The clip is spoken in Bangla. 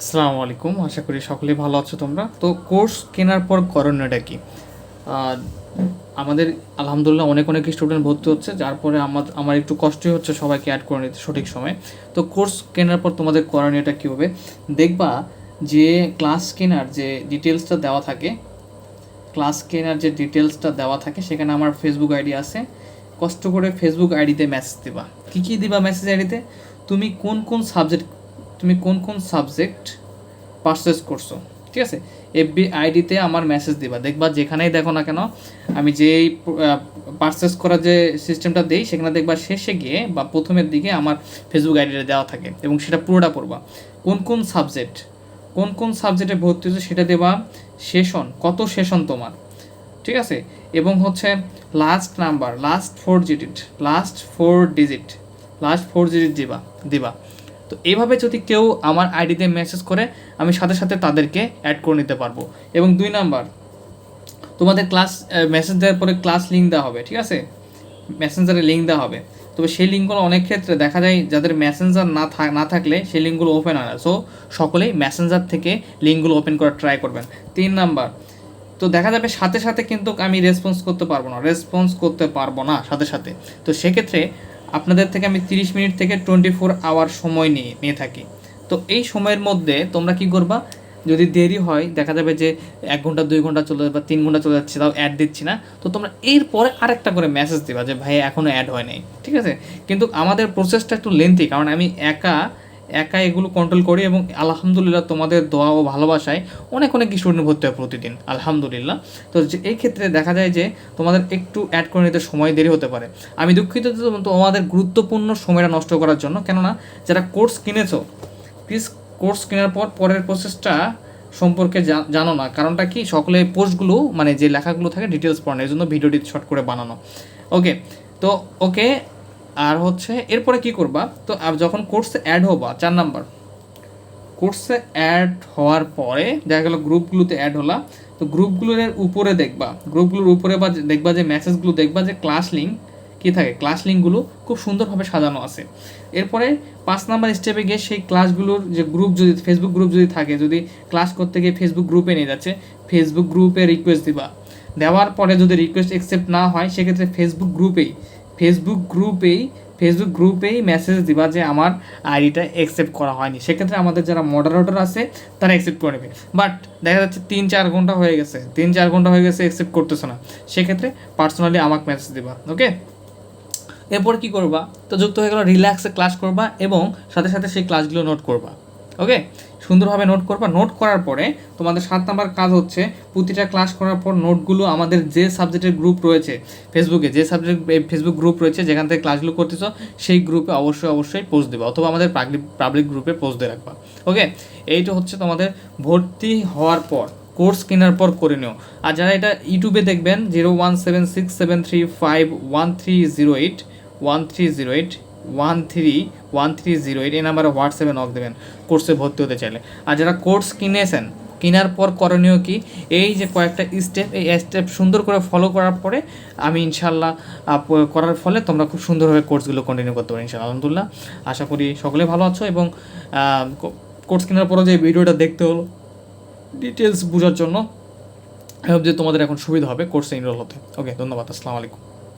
আসসালামু আলাইকুম, আশা করি সকলেই ভালো আছো তোমরা। তো কোর্স কেনার পর করণীয়টা কি? আমাদের আলহামদুলিল্লাহ অনেক অনেক স্টুডেন্ট ভর্তি হচ্ছে, যার পরে আমার আমার একটু কষ্টই হচ্ছে সবাইকে অ্যাড করে নিতে সঠিক সময়ে। তো কোর্স কেনার পর তোমাদের করণীয়টা কী হবে? দেখবা যে ক্লাস কেনার যে ডিটেলসটা দেওয়া থাকে ক্লাস কেনার যে ডিটেলসটা দেওয়া থাকে, সেখানে আমার ফেসবুক আইডি আছে। কষ্ট করে ফেসবুক আইডিতে মেসেজ দিবা। কী কী দিবা মেসেজ আইডিতে তুমি কোন কোন সাবজেক্ট তুমি কোন কোন সাবজেক্ট পারচেস করছ, ঠিক আছে? এফবি আইডিতে আমার মেসেজ দিবা। দেখবা যেখানেই দেখো না কেন, আমি যেই পারচেস করার যে সিস্টেমটা দেই, সেখানে দেখবা শেষে গিয়ে বা প্রথমের দিকে আমার ফেসবুক আইডিটা দেওয়া থাকে এবং সেটা পুরোটা পড়বা। কোন কোন সাবজেক্ট কোন কোন সাবজেক্টে ভর্তি হচ্ছে সেটা দেবা সেশন কত সেশন তোমার, ঠিক আছে? এবং হচ্ছে last number last four digit last four digit last four digit দিবা দিবা। তো এইভাবে যদি কেউ আমার আইডিতে মেসেজ করে, আমি সাথে সাথে তাদেরকে অ্যাড করে নিতে পারব। এবং দুই নাম্বার, তোমাদের ক্লাস মেসেজ দেওয়ার পরে ক্লাস লিঙ্ক দেওয়া হবে, ঠিক আছে? মেসেঞ্জারে লিঙ্ক দেওয়া হবে। তবে সেই লিঙ্কগুলো অনেক ক্ষেত্রে দেখা যায়, যাদের মেসেঞ্জার না না থাকলে সেই লিঙ্কগুলো ওপেন হয় না। সো সকলেই মেসেঞ্জার থেকে লিঙ্কগুলো ওপেন করার ট্রাই করবেন। তিন নাম্বার, তো দেখা যাবে সাথে সাথে কিন্তু আমি রেসপন্স করতে পারব না। রেসপন্স করতে পারব না সাথে সাথে। তো সেক্ষেত্রে আপনাদের থেকে আমি তিরিশ মিনিট থেকে টোয়েন্টি ফোর আওয়ার সময় নিয়ে নিয়ে থাকি। তো এই সময়ের মধ্যে তোমরা কি করবা? যদি দেরি হয়, দেখা যাবে যে এক ঘণ্টা, দুই ঘণ্টা চলে বা তিন ঘণ্টা চলে যাচ্ছে, তাও অ্যাড দিচ্ছি না। তো তোমরা এরপরে আরেকটা করে মেসেজ দিবা যে, ভাই এখনও অ্যাড হয় নাই। ঠিক আছে? কিন্তু আমাদের প্রসেসটা একটু লেন্থি কারণ আমি একা একা এগুলো কন্ট্রোল করি এবং আলহামদুলিল্লাহ তোমাদের দোয়া ও ভালোবাসায় অনেক অনেক স্টুডেন্ট ভর্তি হয় প্রতিদিন, আলহামদুলিল্লাহ। তো এই ক্ষেত্রে দেখা যায় যে তোমাদের একটু অ্যাড করে নিতে সময় দেরি হতে পারে। আমি দুঃখিত তোমাদের গুরুত্বপূর্ণ সময়টা নষ্ট করার জন্য, কেননা যারা কোর্স কিনেছো প্লিজ কোর্স কেনার পর পরের প্রসেসটা সম্পর্কে জানো না। কারণটা কি? সকলে পোস্টগুলো মানে যে লেখাগুলো থাকে ডিটেলস পড়ানো এই জন্য ভিডিওটি শর্ট করে বানানো। ওকে তো ওকে আর হচ্ছে, এরপরে কি করবা? তো যখন কোর্সে অ্যাড হবা, চার নাম্বার। কোর্সে অ্যাড হওয়ার পরে, দেখা গেল গ্রুপগুলোতে অ্যাড হলা, তো গ্রুপগুলোর উপরে দেখবা, গ্রুপগুলোর উপরে বা দেখবা যে মেসেজগুলো দেখবা যে ক্লাস লিঙ্ক কী থাকে? ক্লাস লিঙ্কগুলো খুব সুন্দরভাবে সাজানো আছে। এরপরে পাঁচ নাম্বার স্টেপে গিয়ে সেই ক্লাসগুলোর যে গ্রুপ যদি ফেসবুক গ্রুপ যদি থাকে, যদি ক্লাস করতে গিয়ে ফেসবুক গ্রুপে নিয়ে যাচ্ছে ফেসবুক গ্রুপে রিকোয়েস্ট দিবা। দেওয়ার পরে যদি রিকোয়েস্ট অ্যাকসেপ্ট না হয়, সেক্ষেত্রে ফেসবুক গ্রুপেই ফেসবুক গ্রুপেই ফেসবুক গ্রুপেই মেসেজ দিবা যে আমার আইডিটা অ্যাকসেপ্ট করা হয়নি। সেক্ষেত্রে আমাদের যারা মডারেটর আছে, তারা অ্যাকসেপ্ট করে নেবে। বাট দেখা যাচ্ছে তিন, চার ঘণ্টা হয়ে গেছে। তিন, চার ঘণ্টা হয়ে গেছে অ্যাকসেপ্ট করতেছে না। সেক্ষেত্রে পার্সোনালি আমাকে মেসেজ দিবা ওকে এরপর কি করবা? তো যুক্ত হয়ে গেল রিল্যাক্সে ক্লাস করবা এবং সাথে সাথে সেই ক্লাসগুলো নোট করবা। ওকে সুন্দরভাবে নোট করবা। নোট করার পরে তোমাদের সাত নাম্বার কাজ হচ্ছে, প্রতিটা ক্লাস করার পর নোটগুলো আমাদের যে সাবজেক্টের গ্রুপ রয়েছে ফেসবুকে যে সাবজেক্ট ফেসবুক গ্রুপ রয়েছে, যেখান থেকে ক্লাসগুলো করতেছো, সেই গ্রুপে অবশ্যই অবশ্যই পোস্ট দেবা অথবা আমাদের পাবলিক পাবলিক গ্রুপে পোস্ট দিয়ে রাখবা। ওকে এইটা হচ্ছে তোমাদের ভর্তি হওয়ার পর কোর্স কেনার পর করে নিও। আর যারা এটা ইউটিউবে দেখবেন zero one seven six seven three five one three zero eight one three zero eight one three one three zero এই নাম্বারে হোয়াটসঅ্যাপে নক দেবেন কোর্সে ভর্তি হতে চাইলে। আর যারা কোর্স কিনেছেন, কেনার পর করণীয় কি? এই যে কয়েকটা স্টেপ এই স্টেপ সুন্দর করে ফলো করার পরে আমি ইনশাল্লাহ করার ফলে তোমরা খুব সুন্দরভাবে কোর্সগুলো কন্টিনিউ করতে পারো ইনশাল্লাহ। আলহামদুলিল্লাহ, আশা করি সকলে ভালো আছো এবং কোর্স কেনার পরে যে ভিডিওটা দেখতে হলো ডিটেলস বোঝার জন্য hope যে তোমাদের এখন সুবিধা হবে কোর্সে এনরোল হতে। ওকে ধন্যবাদ, আসসালামু আলাইকুম।